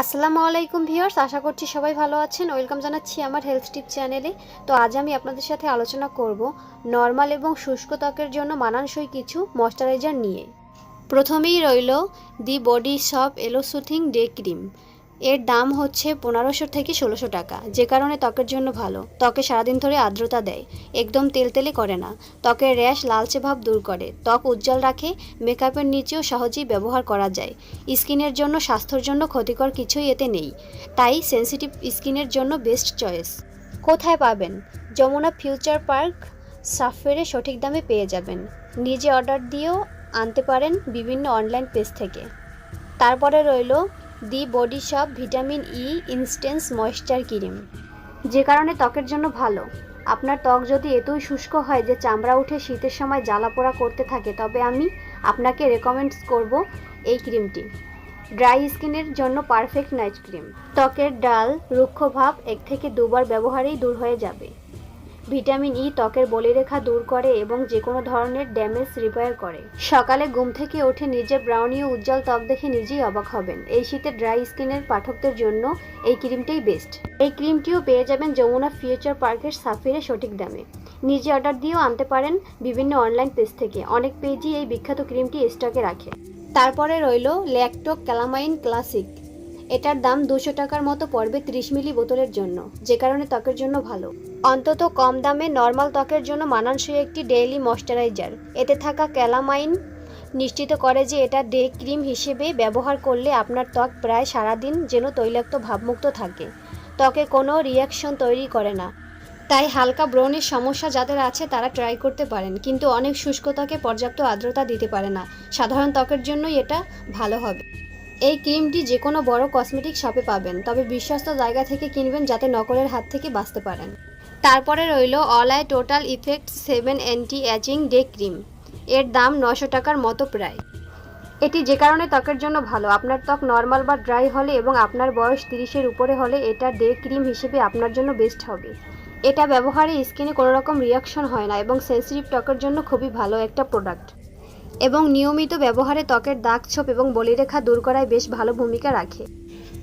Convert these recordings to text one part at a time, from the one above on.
আসসালামু আলাইকুম ভিউয়ার্স, আশা করছি সবাই ভালো আছেন। ওয়েলকাম জানাচ্ছি আমার হেলথ টিপ চ্যানেলে। তো আজ আমি আপনাদের সাথে আলোচনা করব নর্মাল এবং শুষ্ক ত্বকের জন্য মানানসই কিছু ময়শ্চারাইজার নিয়ে। প্রথমেই রইল the Body Shop aloe soothing day cream. এর দাম হচ্ছে পনেরোশো থেকে ষোলোশো টাকা। যে কারণে ত্বকের জন্য ভালো। ত্বকে সারাদিন ধরে আর্দ্রতা দেয়। একদম তেলতেলে করে না। ত্বকের র্যাশ লালচে ভাব দূর করে। ত্বক উজ্জ্বল রাখে, মেকআপের নিচেও সহজেই ব্যবহার করা যায়। স্কিনের জন্য, স্বাস্থ্যর জন্য ক্ষতিকর কিছুই এতে নেই। তাই সেনসিটিভ স্কিনের জন্য বেস্ট চয়েস। কোথায় পাবেন? যমুনা ফিউচার পার্ক সাফেরে সঠিক দামে পেয়ে যাবেন। নিজে অর্ডার দিয়েও আনতে পারেন বিভিন্ন অনলাইন পেজ থেকে। তারপরে রইল the body shop vitamin E intense moisture cream. যে কারণে ত্বকের জন্য ভালো। আপনার ত্বক যদি এতই শুষ্ক হয় যে চামড়া উঠে শীতের সময় জ্বালা পোড়া করতে থাকে, তবে আমি আপনাকে রেকমেন্ডস করব এই ক্রিমটি। ড্রাই স্কিনের জন্য পারফেক্ট নাইট ক্রিম। ত্বকের ডাল, রুক্ষ ভাব এক থেকে দুবার ব্যবহারেই দূর হয়ে যাবে। ভিটামিন ই ত্বকের বলিরেখা দূর করে এবং যে কোনো ধরনের ড্যামেজ রিপেয়ার করে। সকালে ঘুম থেকে উঠে নিজের ব্রাউনি ও উজ্জ্বল ত্বক দেখে নিজেই অবাক হবেন। এই শীতে ড্রাই স্কিনের পাঠকদের জন্য এই ক্রিমটাই বেস্ট। এই ক্রিমটিও পেয়ে যাবেন যমুনা ফিউচার পার্কের সাফিরে সঠিক দামে। নিজে অর্ডার দিয়েও আনতে পারেন বিভিন্ন অনলাইন পেজ থেকে। অনেক পেজই এই বিখ্যাত ক্রিমটি স্টকে রাখে। তারপরে রইল ল্যাকটো ক্যালামাইন ক্লাসিক। এটার দাম দুশো টাকার মতো পড়বে ত্রিশ মিলি বোতলের জন্য, যে কারণে ত্বকের জন্য ভালো। অন্তত কম দামে নর্মাল ত্বকের জন্য মানানসই একটি ডেইলি ময়শ্চারাইজার। এতে থাকা ক্যালামাইন নিশ্চিত করে যে এটা ডে ক্রিম হিসেবে ব্যবহার করলে আপনার ত্বক প্রায় সারাদিন যেন তৈলাক্ত ভাবমুক্ত থাকে। ত্বকে কোনো রিয়াকশন তৈরি করে না। তাই হালকা ব্রণের সমস্যা যাদের আছে তারা ট্রাই করতে পারেন, কিন্তু অনেক শুষ্ক ত্বকে পর্যাপ্ত আর্দ্রতা দিতে পারে না। সাধারণ ত্বকের জন্যই এটা ভালো হবে। এই ক্রিমটি যে কোনো বড় কসমেটিক শপে পাবেন, তবে বিশ্বস্ত জায়গা থেকে কিনবেন যাতে নকলের হাত থেকে বাঁচতে পারেন। তারপরে রইল Olay total effect seven anti ageing day cream. এর দাম নশো টাকার মতো প্রায়। এটি যে কারণে ত্বকের জন্য ভালো। আপনার ত্বক নর্মাল বা ড্রাই হলে এবং আপনার বয়স তিরিশের উপরে হলে এটা ডে ক্রিম হিসেবে আপনার জন্য বেস্ট হবে। এটা ব্যবহারে স্কিনে কোনো রকম রিয়াকশন হয় না এবং সেন্সিটিভ ত্বকের জন্য খুবই ভালো একটা প্রোডাক্ট। এবং নিয়মিত ব্যবহারে ত্বকের দাগ, ছোপ এবং বলিরেখা দূর করায় বেশ ভালো ভূমিকা রাখে।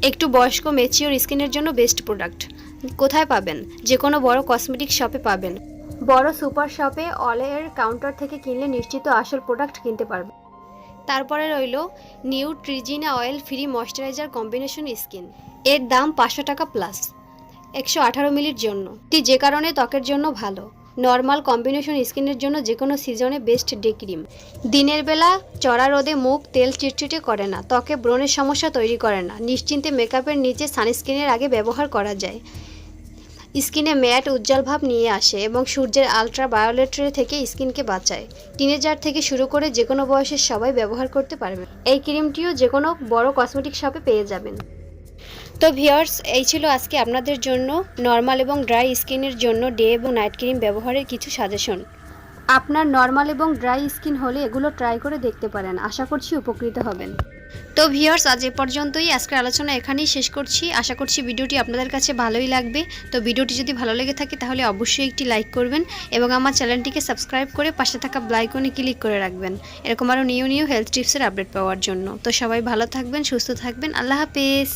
একটু বয়স্ক মেচিওর স্কিনের জন্য বেস্ট প্রোডাক্ট কোথায় পাবেন? যে কোনো বড় কসমেটিক শপে পাবেন। বড় সুপার শপে অলের কাউন্টার থেকে কিনলে নিশ্চিত আসল প্রোডাক্ট কিনতে পারবেন। তারপরে রইল Neutrogena oil free moisturiser combination skin এর দাম পাঁচশো টাকা প্লাস একশো আঠারো মিলির জন্য। এটি যে কারণে ত্বকের জন্য ভালো। নর্মাল কম্বিনেশন স্কিনের জন্য যে কোনো সিজনে বেস্ট ডে ক্রিম। দিনের বেলা চড়া রোদে মুখ তেল চিটচিটে করে না, ত্বকে ব্রণের সমস্যা তৈরি করে না, নিশ্চিন্তে মেকআপের নিচে সানস্ক্রিনের আগে ব্যবহার করা যায়। স্কিনে ম্যাট উজ্জ্বল ভাব নিয়ে আসে এবং সূর্যের আলট্রা ভায়োলেট থেকে স্কিনকে বাঁচায়। টিনেজার থেকে শুরু করে যে কোনো বয়সের সবাই ব্যবহার করতে পারবে। এই ক্রিমটিও যে কোনো বড় কসমেটিক শপে পেয়ে যাবেন। তো ভিওর্স এই ছিল আজকে আপনাদের জন্য নর্মাল এবং ড্রাই স্কিনের জন্য ডে এবং নাইট ক্রিম ব্যবহারের কিছু সাজেশন। আপনার নর্মাল এবং ড্রাই স্কিন হলে এগুলো ট্রাই করে দেখতে পারেন, আশা করছি উপকৃত হবেন। তো ভিওর্স আজ এ পর্যন্তই। আজকের আলোচনা এখানেই শেষ করছি। আশা করছি ভিডিওটি আপনাদের কাছে ভালোই লাগবে। তো ভিডিওটি যদি ভালো লেগে থাকে তাহলে অবশ্যই একটি লাইক করবেন এবং আমার চ্যানেলটিকে সাবস্ক্রাইব করে পাশে থাকা ব্লাইকনে ক্লিক করে রাখবেন। এরকম আরও নিউ নিউ হেলথ টিপসের আপডেট পাওয়ার জন্য। তো সবাই ভালো থাকবেন, সুস্থ থাকবেন। আল্লাহ হাফেজ।